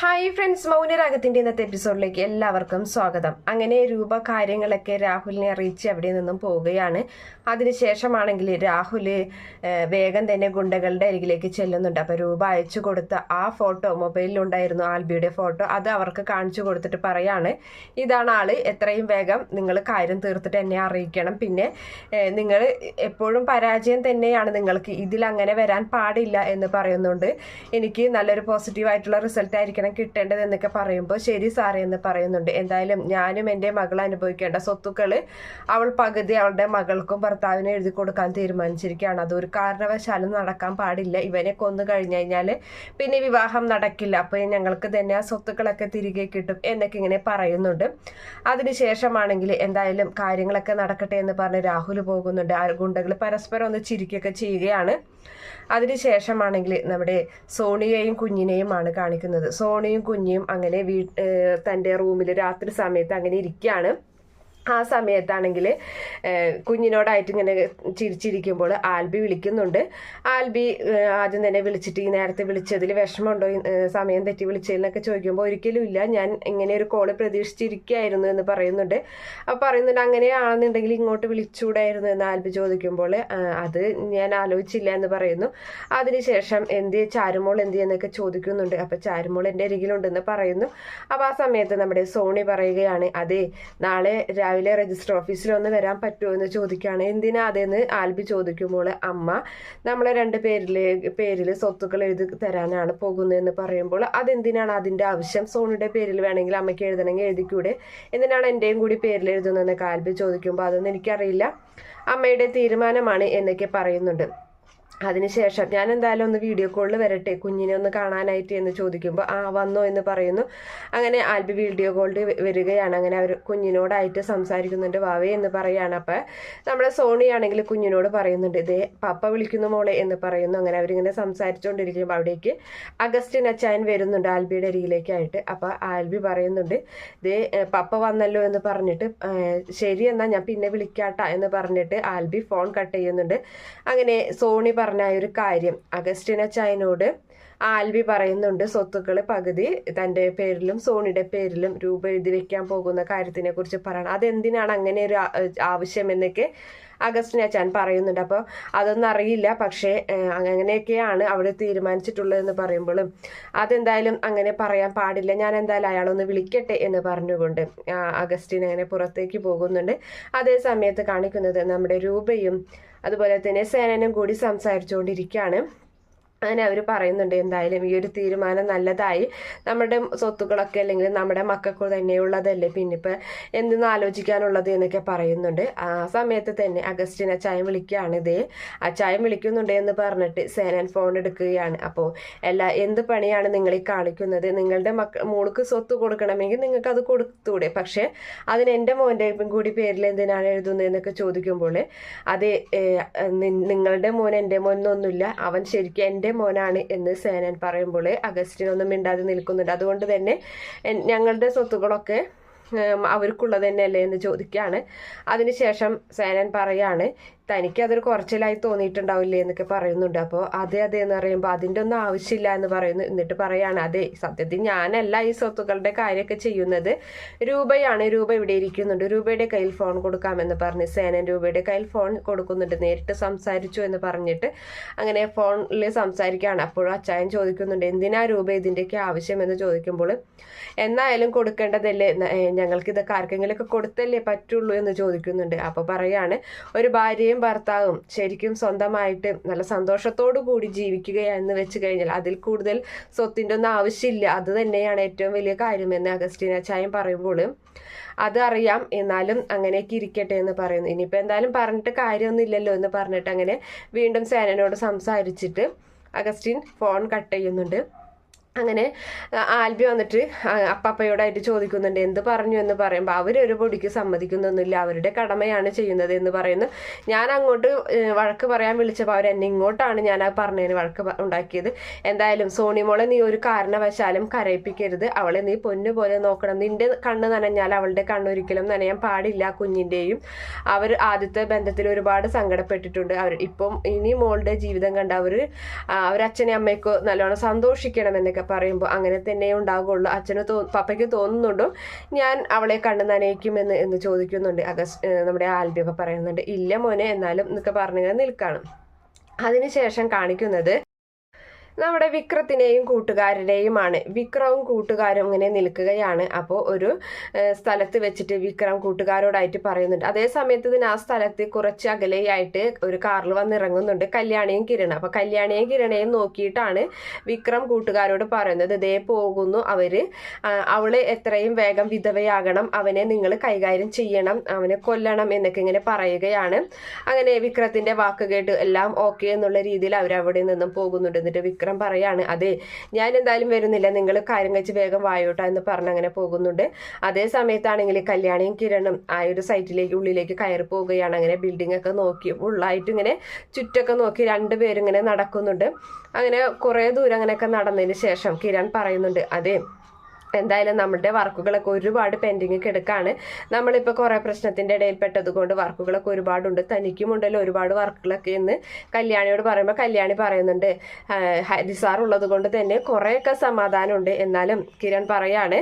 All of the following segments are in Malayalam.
ഹായ് ഫ്രണ്ട്സ് മൗനരാഗത്തിന്റെ ഇന്നത്തെ എപ്പിസോഡിലേക്ക് എല്ലാവർക്കും സ്വാഗതം. അങ്ങനെ രൂപ കാര്യങ്ങളൊക്കെ രാഹുലിനെ അറിയിച്ച് അവിടെ നിന്നും പോവുകയാണ്. അതിനുശേഷമാണെങ്കിൽ രാഹുൽ വേഗം തന്നെ ഗുണ്ടകളുടെ അരികിലേക്ക് ചെല്ലുന്നുണ്ട്. അപ്പൊ രൂപ അയച്ചു കൊടുത്ത ആ ഫോട്ടോ മൊബൈലിലുണ്ടായിരുന്നു ആൽബിയുടെ ഫോട്ടോ. അത് അവർക്ക് കാണിച്ചു കൊടുത്തിട്ട് പറയാണ് ഇതാണ് ആൾ എത്രയും വേഗം നിങ്ങൾ കാര്യം തീർത്തിട്ട് എന്നെ അറിയിക്കണം. പിന്നെ നിങ്ങൾ എപ്പോഴും പരാജയം തന്നെയാണ്. നിങ്ങൾക്ക് ഇതിൽ അങ്ങനെ വരാൻ പാടില്ല എന്ന് പറയുന്നുണ്ട്. എനിക്ക് നല്ലൊരു പോസിറ്റീവ് ആയിട്ടുള്ള റിസൾട്ട് ആയിരിക്കണം കിട്ടേണ്ടത് എന്നൊക്കെ പറയുമ്പോൾ ശരി സാറേ എന്ന് പറയുന്നുണ്ട്. എന്തായാലും ഞാനും എന്റെ മകൾ അനുഭവിക്കേണ്ട സ്വത്തുക്കൾ അവൾ പകുതി അവളുടെ മകൾക്കും ഭർത്താവിനും എഴുതി കൊടുക്കാൻ തീരുമാനിച്ചിരിക്കുകയാണ്. അതൊരു കാരണവശാലും നടക്കാൻ പാടില്ല. ഇവനെ കൊന്നു കഴിഞ്ഞു കഴിഞ്ഞാൽ പിന്നെ വിവാഹം നടക്കില്ല. അപ്പോൾ ഞങ്ങൾക്ക് തന്നെ ആ സ്വത്തുക്കളൊക്കെ തിരികെ കിട്ടും എന്നൊക്കെ ഇങ്ങനെ പറയുന്നുണ്ട്. അതിനുശേഷമാണെങ്കിൽ എന്തായാലും കാര്യങ്ങളൊക്കെ നടക്കട്ടെ എന്ന് പറഞ്ഞ് രാഹുൽ പോകുന്നുണ്ട്. ആ ഗുണ്ടകൾ പരസ്പരം ഒന്ന് ചിരിക്കുകയൊക്കെ ചെയ്യുകയാണ്. അതിനുശേഷമാണെങ്കിൽ നമ്മുടെ സോണിയെയും കുഞ്ഞിനെയുമാണ് കാണിക്കുന്നത്. സോണിയും കുഞ്ഞിയും അങ്ങനെ വീ തന്റെ റൂമിൽ രാത്രി സമയത്ത് അങ്ങനെ ഇരിക്കുകയാണ് ആ സമയത്താണെങ്കിൽ കുഞ്ഞിനോടായിട്ട് ഇങ്ങനെ ചിരിച്ചിരിക്കുമ്പോൾ ആൽബി വിളിക്കുന്നുണ്ട്. ആൽബി ആദ്യം തന്നെ വിളിച്ചിട്ട് ഈ നേരത്തെ വിളിച്ചതിൽ വിഷമമുണ്ടോ? സമയം തെറ്റി വിളിച്ചതിനൊക്കെ ചോദിക്കുമ്പോൾ ഒരിക്കലും ഇല്ല. ഞാൻ ഇങ്ങനെ ഒരു കോൾ പ്രതീക്ഷിച്ചിരിക്കുകയായിരുന്നു എന്ന് പറയുന്നുണ്ട്. അപ്പോൾ പറയുന്നുണ്ട് അങ്ങനെയാണെന്നുണ്ടെങ്കിൽ ഇങ്ങോട്ട് വിളിച്ചുകൂടായിരുന്നു എന്ന് ആൽബി ചോദിക്കുമ്പോൾ അത് ഞാൻ ആലോചിച്ചില്ല എന്ന് പറയുന്നു. അതിനുശേഷം എന്ത് ചാരുമോൾ എന്ത് എന്നൊക്കെ ചോദിക്കുന്നുണ്ട്. അപ്പോൾ ചാരുമോൾ എന്റെ അരികിലുണ്ടെന്ന് പറയുന്നു അപ്പോൾ ആ സമയത്ത് നമ്മുടെ സോണി പറയുകയാണ് അതെ നാളെ രാവിലെ രജിസ്റ്റർ ഓഫീസിൽ ഒന്ന് വരാൻ പറ്റുമോ എന്ന് ചോദിക്കുകയാണ്. എന്തിനാ അതെന്ന് ആൽബി ചോദിക്കുമ്പോൾ അമ്മ നമ്മളെ രണ്ട് പേരിലെ പേരിൽ സ്വത്തുക്കൾ എഴുതി തരാനാണ് പോകുന്നതെന്ന് പറയുമ്പോൾ അതെന്തിനാണ് അതിന്റെ ആവശ്യം? സോണിയുടെ പേരിൽ വേണമെങ്കിൽ അമ്മയ്ക്ക് എഴുതണമെങ്കിൽ എഴുതിക്കൂടെ? എന്തിനാണ് എന്റെയും കൂടി പേരിൽ എഴുതുന്നതെന്നൊക്കെ ആൽബി ചോദിക്കുമ്പോൾ അതൊന്നും എനിക്കറിയില്ല. അമ്മയുടെ തീരുമാനമാണ് എന്നൊക്കെ പറയുന്നുണ്ട്. അതിനുശേഷം ഞാൻ എന്തായാലും ഒന്ന് വീഡിയോ കോളിൽ വരട്ടെ കുഞ്ഞിനെ ഒന്ന് കാണാനായിട്ട് എന്ന് ചോദിക്കുമ്പോൾ ആ വന്നോ എന്ന് പറയുന്നു. അങ്ങനെ ആൽബി വീഡിയോ കോളിൽ വരികയാണ്. അങ്ങനെ അവർ കുഞ്ഞിനോടായിട്ട് സംസാരിക്കുന്നുണ്ട്. വാവേ എന്ന് പറയുകയാണ് അപ്പോൾ നമ്മുടെ സോണിയാണെങ്കിൽ കുഞ്ഞിനോട് പറയുന്നുണ്ട് ഇതേ പപ്പ വിളിക്കുന്നു മോളെ എന്ന് പറയുന്നു. അങ്ങനെ അവരിങ്ങനെ സംസാരിച്ചുകൊണ്ടിരിക്കുമ്പോൾ അവിടേക്ക് അഗസ്റ്റിൻ അച്ചായൻ വരുന്നുണ്ട് ആൽബിയുടെ അരിയിലേക്കായിട്ട് അപ്പോൾ ആൽബി പറയുന്നുണ്ട് ഇതേ പപ്പ വന്നല്ലോ എന്ന് പറഞ്ഞിട്ട് ശരി എന്നാൽ ഞാൻ പിന്നെ വിളിക്കാട്ട എന്ന് പറഞ്ഞിട്ട് ആൽബി ഫോൺ കട്ട് ചെയ്യുന്നുണ്ട്. അങ്ങനെ സോണി പറഞ്ഞ ഒരു കാര്യം. അഗസ്റ്റിൻ ആൽബി പറയുന്നുണ്ട് സ്വത്തുക്കൾ പകുതി തന്റെ പേരിലും സോണിയുടെ പേരിലും രൂപ എഴുതി വെക്കാൻ പോകുന്ന കാര്യത്തിനെ കുറിച്ച് പറയണം. അതെന്തിനാണ് അങ്ങനെ ഒരു ആവശ്യം എന്നൊക്കെ അഗസ്റ്റിൻ അച്ചാൻ പറയുന്നുണ്ട്. അപ്പോൾ അതൊന്നും അറിയില്ല. പക്ഷേ അങ്ങനെയൊക്കെയാണ് അവിടെ തീരുമാനിച്ചിട്ടുള്ളതെന്ന് പറയുമ്പോഴും അതെന്തായാലും അങ്ങനെ പറയാൻ പാടില്ല. ഞാൻ എന്തായാലും അയാളൊന്ന് വിളിക്കട്ടെ എന്ന് പറഞ്ഞുകൊണ്ട് അഗസ്റ്റിൻ അങ്ങനെ പുറത്തേക്ക് പോകുന്നുണ്ട്. അതേ സമയത്ത് കാണിക്കുന്നത് നമ്മുടെ രൂപയും അതുപോലെ തന്നെ സേനനും കൂടി സംസാരിച്ചുകൊണ്ടിരിക്കുകയാണ്. അങ്ങനെ അവർ പറയുന്നുണ്ട് എന്തായാലും ഈ ഒരു തീരുമാനം നല്ലതായി നമ്മുടെ സ്വത്തുക്കളൊക്കെ അല്ലെങ്കിൽ നമ്മുടെ മക്കൾക്ക് തന്നെയുള്ളതല്ലേ. പിന്നെ ഇപ്പം എന്തെന്ന് ആലോചിക്കാനുള്ളത് എന്നൊക്കെ പറയുന്നുണ്ട്. ആ സമയത്ത് തന്നെ അഗസ്റ്റിൻ അച്ചായം വിളിക്കുകയാണ് ഇതേ. അച്ചായം വിളിക്കുന്നുണ്ട് എന്ന് പറഞ്ഞിട്ട് സേനൻ ഫോൺ എടുക്കുകയാണ്. അപ്പോൾ എല്ലാ എന്ത് പണിയാണ് നിങ്ങൾ ഈ കാണിക്കുന്നത്? നിങ്ങളുടെ മക്ക മോൾക്ക് സ്വത്ത് കൊടുക്കണമെങ്കിൽ നിങ്ങൾക്ക് അത് കൊടുത്തൂടെ പക്ഷേ അതിന് എന്റെ മോന്റെ കൂടി പേരിൽ എന്തിനാണ് എഴുതുന്നത് എന്നൊക്കെ ചോദിക്കുമ്പോൾ അത് നിങ്ങളുടെ മോൻ എന്റെ മോൻ എന്നൊന്നുമില്ല അവൻ ശരിക്കും എന്റെ മോനാണ് എന്ന് സേനൻ പറയുമ്പോൾ അഗസ്റ്റിനൊന്നും മിണ്ടാതെ നിൽക്കുന്നുണ്ട്. അതുകൊണ്ട് തന്നെ ഞങ്ങളുടെ സ്വത്തുക്കളൊക്കെ അവർക്കുള്ളത് തന്നെയല്ലേ എന്ന് ചോദിക്കുകയാണ്. അതിനുശേഷം സേനൻ പറയാണ് തനിക്ക് അതൊരു കുറച്ചിലായി തോന്നിയിട്ടുണ്ടാവില്ലേ എന്നൊക്കെ പറയുന്നുണ്ട്. അപ്പോൾ അതെ അതെ എന്ന് പറയുമ്പോൾ അതിന്റെ ഒന്നും ആവശ്യമില്ല എന്ന് പറയുന്നു. എന്നിട്ട് പറയാണ് അതെ സത്യത്തിൽ ഞാനല്ല ഈ സ്വത്തുക്കളുടെ കാര്യമൊക്കെ ചെയ്യുന്നത്. രൂപയാണ് രൂപ ഇവിടെ ഇരിക്കുന്നുണ്ട്. രൂപയുടെ കയ്യിൽ ഫോൺ കൊടുക്കാമെന്ന് പറഞ്ഞ് സേനൻ രൂപയുടെ കയ്യിൽ ഫോൺ കൊടുക്കുന്നുണ്ട്. നേരിട്ട് സംസാരിച്ചു എന്ന് പറഞ്ഞിട്ട് അങ്ങനെ ഫോണിൽ സംസാരിക്കുകയാണ്. അപ്പോഴും അച്ചായൻ ചോദിക്കുന്നുണ്ട് എന്തിനാ രൂപ ഇതിന്റെയൊക്കെ ആവശ്യമെന്ന് ചോദിക്കുമ്പോൾ എന്നായാലും കൊടുക്കേണ്ടതല്ലേ? ഞങ്ങൾക്ക് ഇതൊക്കെ ആർക്കെങ്കിലുമൊക്കെ കൊടുത്തല്ലേ പറ്റുള്ളൂ എന്ന് ചോദിക്കുന്നുണ്ട്. അപ്പോൾ പറയാണ് ഒരു ഭാര്യയും ഭർത്താവും ശരിക്കും സ്വന്തമായിട്ട് നല്ല സന്തോഷത്തോടു കൂടി ജീവിക്കുകയെന്ന് വെച്ച് കഴിഞ്ഞാൽ അതിൽ കൂടുതൽ സ്വത്തിന്റെ ഒന്നും ആവശ്യമില്ല. അത് തന്നെയാണ് ഏറ്റവും വലിയ കാര്യമെന്ന് അഗസ്റ്റീന ചായം പറയുമ്പോൾ അത് അറിയാം. എന്നാലും അങ്ങനെയൊക്കെ ഇരിക്കട്ടെ എന്ന് പറയുന്നു. ഇനിയിപ്പോൾ എന്തായാലും പറഞ്ഞിട്ട് കാര്യമൊന്നുമില്ലല്ലോ എന്ന് പറഞ്ഞിട്ട് അങ്ങനെ വീണ്ടും സേനനോട് സംസാരിച്ചിട്ട് അഗസ്റ്റിൻ ഫോൺ കട്ട് ചെയ്യുന്നുണ്ട്. അങ്ങനെ ആൽബി വന്നിട്ട് അപ്പപ്പയോടായിട്ട് ചോദിക്കുന്നുണ്ട് എന്ത് പറഞ്ഞു? എന്ന് പറയുമ്പോൾ അവരൊരു പൊടിക്ക് സമ്മതിക്കുന്നൊന്നുമില്ല. അവരുടെ കടമയാണ് ചെയ്യുന്നത് എന്ന് പറയുന്നു. ഞാൻ അങ്ങോട്ട് വഴക്ക് പറയാൻ വിളിച്ചപ്പോൾ അവർ എന്നെ ഇങ്ങോട്ടാണ് ഞാൻ ആ പറഞ്ഞതിന് വഴക്ക് ഉണ്ടാക്കിയത്. എന്തായാലും സോണിമോളെ നീ ഒരു കാരണവശാലും കരയിപ്പിക്കരുത്. അവളെ നീ പൊന്നു പോലെ നോക്കണം. നിന്റെ കണ്ണ് നനഞ്ഞാൽ അവളുടെ കണ്ണൊരിക്കലും നനയാൻ പാടില്ല കുഞ്ഞിന്റെയും അവർ ആദ്യത്തെ ബന്ധത്തിൽ ഒരുപാട് സങ്കടപ്പെട്ടിട്ടുണ്ട്. അവർ ഇപ്പം ഇനി മോളുടെ ജീവിതം കണ്ട് അവർ അവരച്ഛനെ അമ്മയ്ക്കോ നല്ലോണം സന്തോഷിക്കണം എന്നൊക്കെ എന്നൊക്കെ പറയുമ്പോൾ അങ്ങനെ തന്നെ ഉണ്ടാകുള്ളൂ അച്ഛന് തോ പപ്പയ്ക്ക് തോന്നുന്നുണ്ടോ ഞാൻ അവളെ കണ്ട് നനയിക്കുമെന്ന് എന്ന് ചോദിക്കുന്നുണ്ട്. അഗസ്റ്റ് നമ്മുടെ ആൽബിയൊക്കെ പറയുന്നുണ്ട്. ഇല്ല മോനെ എന്നാലും എന്നൊക്കെ പറഞ്ഞിങ്ങനെ നിൽക്കണം. അതിനുശേഷം കാണിക്കുന്നത് നമ്മുടെ വിക്രത്തിനെയും കൂട്ടുകാരുടെയുമാണ് വിക്രവും കൂട്ടുകാരും ഇങ്ങനെ നിൽക്കുകയാണ്. അപ്പോൾ ഒരു സ്ഥലത്ത് വെച്ചിട്ട് വിക്രം കൂട്ടുകാരോടായിട്ട് പറയുന്നുണ്ട്. അതേ സമയത്ത് ഇതിന് ആ സ്ഥലത്ത് കുറച്ച് അകലെയായിട്ട് ഒരു കാറിൽ വന്നിറങ്ങുന്നുണ്ട് കല്യാണിയും കിരണ. അപ്പോൾ കല്യാണിയും കിരണയും നോക്കിയിട്ടാണ് വിക്രം കൂട്ടുകാരോട് പറയുന്നത്. ഇതേ പോകുന്നു അവർ അവളെ എത്രയും വേഗം വിധവയാകണം. അവനെ നിങ്ങൾ കൈകാര്യം ചെയ്യണം. അവനെ കൊല്ലണം എന്നൊക്കെ ഇങ്ങനെ പറയുകയാണ്. അങ്ങനെ വിക്രത്തിന്റെ വാക്ക് കേട്ട് എല്ലാം ഓക്കെ എന്നുള്ള രീതിയിൽ അവരവിടെ നിന്നും പോകുന്നുണ്ട്. എന്നിട്ട് വിക്രം വിക്രം പറയാണ്. അതെ ഞാൻ എന്തായാലും വരുന്നില്ല. നിങ്ങൾ കാര്യം കഴിച്ച് വേഗം വായോട്ടാ എന്ന് പറഞ്ഞ് അങ്ങനെ പോകുന്നുണ്ട്. അതേ സമയത്താണെങ്കിൽ കല്യാണിയും കിരണും ആ ഒരു സൈറ്റിലേക്ക് ഉള്ളിലേക്ക് കയറി പോവുകയാണ്. അങ്ങനെ ബിൽഡിംഗ് ഒക്കെ നോക്കി ഫുള്ളായിട്ട് ഇങ്ങനെ ചുറ്റൊക്കെ നോക്കി രണ്ടുപേരും ഇങ്ങനെ നടക്കുന്നുണ്ട്. അങ്ങനെ കുറേ ദൂരം അങ്ങനെയൊക്കെ നടന്നതിന് ശേഷം കിരൺ പറയുന്നുണ്ട് അതെ എന്തായാലും നമ്മുടെ വർക്കുകളൊക്കെ ഒരുപാട് പെൻഡിങ് കിടക്കാണ്. നമ്മളിപ്പോൾ കുറേ പ്രശ്നത്തിന്റെ ഇടയിൽ പെട്ടതുകൊണ്ട് വർക്കുകളൊക്കെ ഒരുപാടുണ്ട്. തനിക്കുമുണ്ടല്ലോ ഒരുപാട് വർക്കുകളൊക്കെ എന്ന് കല്യാണിയോട് പറയുമ്പോൾ കല്യാണി പറയുന്നുണ്ട്. ഹരിസാർ ഉള്ളത് കൊണ്ട് തന്നെ കുറേയൊക്കെ സമാധാനമുണ്ട്. എന്നാലും കിരൺ പറയാണ്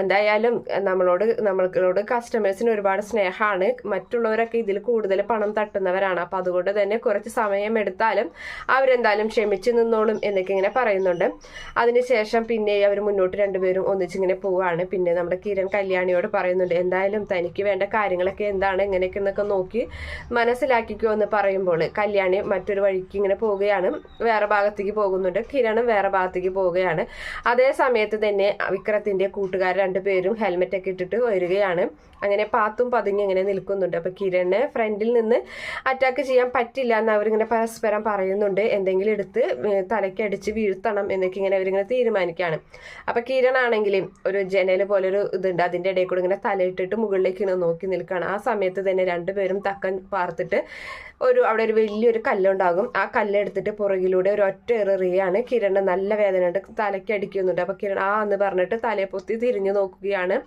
എന്തായാലും നമ്മളോട് നമ്മളോട് കസ്റ്റമേഴ്സിന് ഒരുപാട് സ്നേഹമാണ് മറ്റുള്ളവരൊക്കെ ഇതിൽ കൂടുതൽ പണം തട്ടുന്നവരാണ്. അപ്പം അതുകൊണ്ട് തന്നെ കുറച്ച് സമയം എടുത്താലും അവരെന്തായാലും ക്ഷമിച്ചു നിന്നോളും എന്നൊക്കെ ഇങ്ങനെ പറയുന്നുണ്ട്. അതിനുശേഷം പിന്നെ അവർ മുന്നോട്ട് രണ്ടുപേരും രണ്ടുപേരും ഒന്നിച്ചിങ്ങനെ പോവാണ്. പിന്നെ നമ്മുടെ കിരൺ കല്യാണിയോട് പറയുന്നുണ്ട് എന്തായാലും തനിക്ക് വേണ്ട കാര്യങ്ങളൊക്കെ എന്താണ് എങ്ങനെയൊക്കെ എന്നൊക്കെ നോക്കി മനസ്സിലാക്കിക്കോ എന്ന് പറയുമ്പോൾ കല്യാണി മറ്റൊരു വഴിക്ക് ഇങ്ങനെ പോവുകയാണ്. വേറെ ഭാഗത്തേക്ക് പോകുന്നുണ്ട്. കിരണും വേറെ ഭാഗത്തേക്ക് പോവുകയാണ്. അതേ സമയത്ത് തന്നെ വിക്രത്തിന്റെ കൂട്ടുകാർ രണ്ടുപേരും ഹെൽമെറ്റ് ഒക്കെ ഇട്ടിട്ട് വരികയാണ്. അങ്ങനെ പാത്തും പതുങ്ങി ഇങ്ങനെ നിൽക്കുന്നുണ്ട്. അപ്പൊ കിരണ് ഫ്രണ്ടിൽ നിന്ന് അറ്റാക്ക് ചെയ്യാൻ പറ്റില്ല എന്ന് അവരിങ്ങനെ പരസ്പരം പറയുന്നുണ്ട്. എന്തെങ്കിലും എടുത്ത് തലയ്ക്ക് അടിച്ച് വീഴ്ത്തണം എന്നൊക്കെ ഇങ്ങനെ അവരിങ്ങനെ തീരുമാനിക്കുകയാണ്. അപ്പൊ കിരണാണെങ്കിൽ ഒരു ജനൽ ഒരു ഇതുണ്ട്. അതിന്റെ ഇടയിൽ കൂടെ ഇങ്ങനെ തലയിട്ടിട്ട് മുകളിലേക്ക് ഇങ്ങനെ നോക്കി നിൽക്കുകയാണ് ആ സമയത്ത് തന്നെ രണ്ടുപേരും തക്കൻ പാർത്തിട്ട് ഒരു അവിടെ ഒരു വലിയൊരു കല്ലുണ്ടാകും. ആ കല്ലെടുത്തിട്ട് പുറകിലൂടെ ഒരു ഒറ്റ എറിയാണ്. കിരണ് നല്ല വേദന തലയ്ക്ക് അടിക്കുന്നുണ്ട്. അപ്പൊ കിരൺ ആ എന്ന് പറഞ്ഞിട്ട് തലയെ പൊത്തി തിരിഞ്ഞു നോക്കുകയാണ്.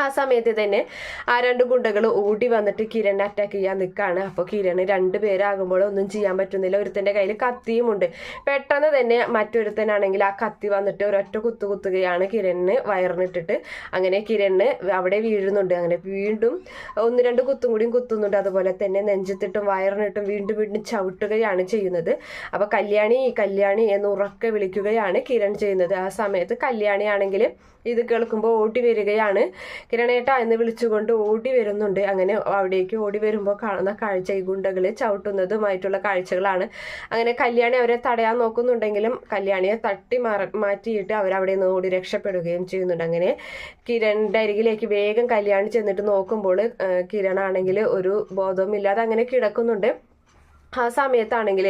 ആ സമയത്ത് തന്നെ ആ രണ്ട് ഗുണ്ടകൾ ഓടി വന്നിട്ട് കിരൺ അറ്റാക്ക് ചെയ്യാൻ നിൽക്കുകയാണ് അപ്പോൾ കിരൺ രണ്ട് പേരാകുമ്പോൾ ഒന്നും ചെയ്യാൻ പറ്റുന്നില്ല. ഒരുത്തന്റെ കയ്യിൽ കത്തിയും ഉണ്ട്. പെട്ടെന്ന് തന്നെ മറ്റൊരുത്തനാണെങ്കിൽ ആ കത്തി വന്നിട്ട് ഒരൊറ്റ കുത്തു കുത്തുകയാണ് കിരണിന് വയറിനിട്ടിട്ട്. അങ്ങനെ കിരണ് അവിടെ വീഴുന്നുണ്ട്. അങ്ങനെ വീണ്ടും ഒന്ന് രണ്ട് കുത്തും കൂടിയും കുത്തുന്നുണ്ട്. അതുപോലെ തന്നെ നെഞ്ചത്തിട്ടും വയറിനിട്ടും വീണ്ടും വീണ്ടും ചവിട്ടുകയാണ് ചെയ്യുന്നത്. അപ്പോൾ കല്യാണി കല്യാണി എന്ന് ഉറക്കെ വിളിക്കുകയാണ് കിരൺ ചെയ്യുന്നത്. ആ സമയത്ത് കല്യാണിയാണെങ്കിൽ ഇത് കേൾക്കുമ്പോൾ ഓടി വരികയാണ് കിരണേട്ട എന്ന് വിളിച്ചുകൊണ്ട് ഓടി വരുന്നുണ്ട്. അങ്ങനെ അവിടേക്ക് ഓടി വരുമ്പോൾ കാണുന്ന കാഴ്ച ഈ ഗുണ്ടകൾ ചവിട്ടുന്നതുമായിട്ടുള്ള കാഴ്ചകളാണ്. അങ്ങനെ കല്യാണി അവരെ തടയാൻ നോക്കുന്നുണ്ടെങ്കിലും കല്യാണിയെ തട്ടി മാറ്റിയിട്ട് അവരവിടെ നിന്ന് ഓടി രക്ഷപ്പെടുകയും ചെയ്യുന്നുണ്ട്. അങ്ങനെ കിരണിന്റെ അരികിലേക്ക് വേഗം കല്യാണി ചെന്നിട്ട് നോക്കുമ്പോൾ കിരണാണെങ്കിൽ ഒരു ബോധവുമില്ലാതെ അങ്ങനെ കിടക്കുന്നുണ്ട്. ആ സമയത്താണെങ്കിൽ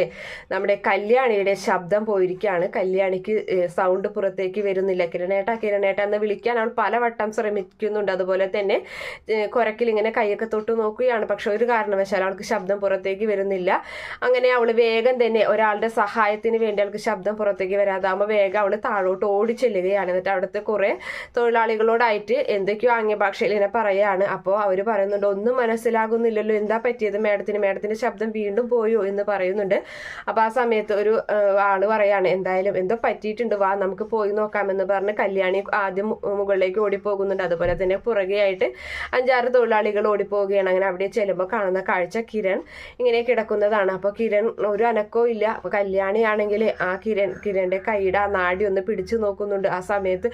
നമ്മുടെ കല്യാണിയുടെ ശബ്ദം പോയിരിക്കുകയാണ്. കല്യാണിക്ക് സൗണ്ട് പുറത്തേക്ക് വരുന്നില്ല. കിരണേട്ട കിരണേട്ട എന്ന് വിളിക്കാൻ അവൾ പലവട്ടം ശ്രമിക്കുന്നുണ്ട്. അതുപോലെ തന്നെ കുരക്കിൽ ഇങ്ങനെ കൈയൊക്കെ തൊട്ട് നോക്കുകയാണ്. പക്ഷെ ഒരു കാരണവശാൽ അവൾക്ക് ശബ്ദം പുറത്തേക്ക് വരുന്നില്ല. അങ്ങനെ അവൾ വേഗം തന്നെ ഒരാളുടെ സഹായത്തിന് വേണ്ടി അവൾക്ക് ശബ്ദം പുറത്തേക്ക് വരാതാകുമ്പോൾ വേഗം അവൾ താഴോട്ട് ഓടി ചെല്ലുകയാണ്. എന്നിട്ട് അവിടുത്തെ കുറേ തൊഴിലാളികളോടായിട്ട് എന്തൊക്കെയോ ആംഗ്യ ഭാഷയിൽ ഇങ്ങനെ പറയുകയാണ്. അപ്പോൾ അവർ പറയുന്നുണ്ട് ഒന്നും മനസ്സിലാകുന്നില്ലല്ലോ. എന്താ പറ്റിയത്? മേഡത്തിന് മേഡത്തിന്റെ ശബ്ദം വീണ്ടും പോയി പോയോ എന്ന് പറയുന്നുണ്ട്. അപ്പോൾ ആ സമയത്ത് ഒരു ആൾ പറയാണ് എന്തായാലും എന്തോ പറ്റിയിട്ടുണ്ട് വാ നമുക്ക് പോയി നോക്കാമെന്ന് പറഞ്ഞ് കല്യാണി ആദ്യം മുകളിലേക്ക് ഓടി ഓടിപ്പോകുന്നുണ്ട്. അതുപോലെ തന്നെ പുറകെയായിട്ട് അഞ്ചാറ് തൊഴിലാളികൾ ഓടിപ്പോവുകയാണ്. അങ്ങനെ അവിടെ ചെല്ലുമ്പോൾ കാണുന്ന കാഴ്ച കിരൺ ഇങ്ങനെ കിടക്കുന്നതാണ്. അപ്പോൾ കിരൺ ഒരു അനക്കോ ഇല്ല. അപ്പോൾ കല്യാണിയാണെങ്കിൽ ആ കിരൺ കിരണിന്റെ കൈയുടെ ആ നാടി ഒന്ന് പിടിച്ചു നോക്കുന്നുണ്ട് ആ സമയത്ത്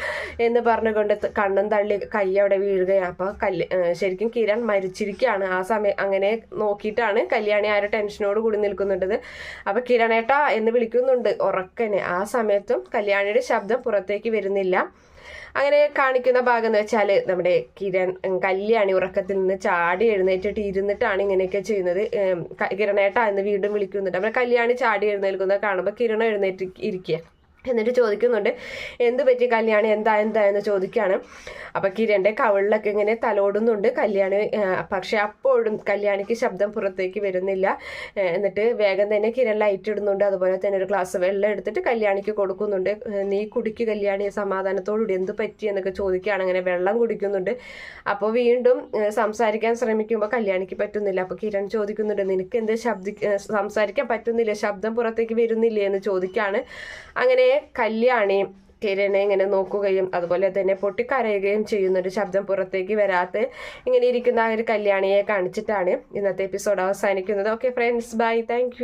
എന്ന് പറഞ്ഞുകൊണ്ട് കണ്ണും തള്ളി കൈ അവിടെ വീഴുകയാണ്. അപ്പോൾ കല്യ ശരിക്കും കിരൺ മരിച്ചിരിക്കുകയാണ്. ആ സമയം അങ്ങനെ നോക്കിയിട്ടാണ് കല്യാണി ആ ഒരു ടെൻഷനോട് കൂടി നിൽക്കുന്നുണ്ടത്. അപ്പൊ കിരണേട്ട എന്ന് വിളിക്കുന്നുണ്ട്. ഉറക്കനെ. ആ സമയത്തും കല്യാണിയുടെ ശബ്ദം പുറത്തേക്ക് വരുന്നില്ല. അങ്ങനെ കാണിക്കുന്ന ഭാഗം എന്ന് വെച്ചാൽ നമ്മുടെ കിരൺ കല്യാണി ഉറക്കത്തിൽ നിന്ന് ചാടി എഴുന്നേറ്റിട്ട് ഇരുന്നിട്ടാണ് ഇങ്ങനെയൊക്കെ ചെയ്യുന്നത്. കിരണേട്ട എന്ന് വീണ്ടും വിളിക്കുന്നുണ്ട്. അപ്പോൾ കല്യാണി ചാടി എഴുന്നേൽക്കുന്നത് കാണുമ്പോൾ കിരണം എഴുന്നേറ്റ് ഇരിക്കുക എന്നിട്ട് ചോദിക്കുന്നുണ്ട് എന്ത് പറ്റി കല്യാണി? എന്താ എന്താ? എന്ന് ചോദിക്കുകയാണ് അപ്പം കിരണിന്റെ കവിളിലൊക്കെ ഇങ്ങനെ തലോടുന്നുണ്ട് കല്യാണി പക്ഷെ അപ്പോഴും കല്യാണിക്ക് ശബ്ദം പുറത്തേക്ക് വരുന്നില്ല. എന്നിട്ട് വേഗം തന്നെ കിരൺ ലൈറ്റ് ഇടുന്നുണ്ട്. അതുപോലെ തന്നെ ഒരു ഗ്ലാസ് വെള്ളം എടുത്തിട്ട് കല്യാണിക്ക് കൊടുക്കുന്നുണ്ട്. നീ കുടിക്ക് കല്യാണി സമാധാനത്തോടുകൂടി. എന്ത് പറ്റി? എന്നൊക്കെ ചോദിക്കുകയാണ്. അങ്ങനെ വെള്ളം കുടിക്കുന്നുണ്ട്. അപ്പോൾ വീണ്ടും സംസാരിക്കാൻ ശ്രമിക്കുമ്പോൾ കല്യാണിക്ക് പറ്റുന്നില്ല. അപ്പോൾ കിരൺ ചോദിക്കുന്നുണ്ട് നിനക്ക് എന്ത് ശബ്ദി സംസാരിക്കാൻ പറ്റുന്നില്ല? ശബ്ദം പുറത്തേക്ക് വരുന്നില്ലേ? എന്ന് ചോദിക്കുകയാണ് അങ്ങനെ കല്യാണി കിരണെ ഇങ്ങനെ നോക്കുകയും അതുപോലെ തന്നെ പൊട്ടിക്കരയുകയും ചെയ്യുന്ന ഒരു ശബ്ദം പുറത്തേക്ക് വരാത്ത ഇങ്ങനെ ഇരിക്കുന്ന ആ ഒരു കല്യാണിയെ കാണിച്ചിട്ടാണ് ഇന്നത്തെ എപ്പിസോഡ് അവസാനിക്കുന്നത്. Okay friends bye thank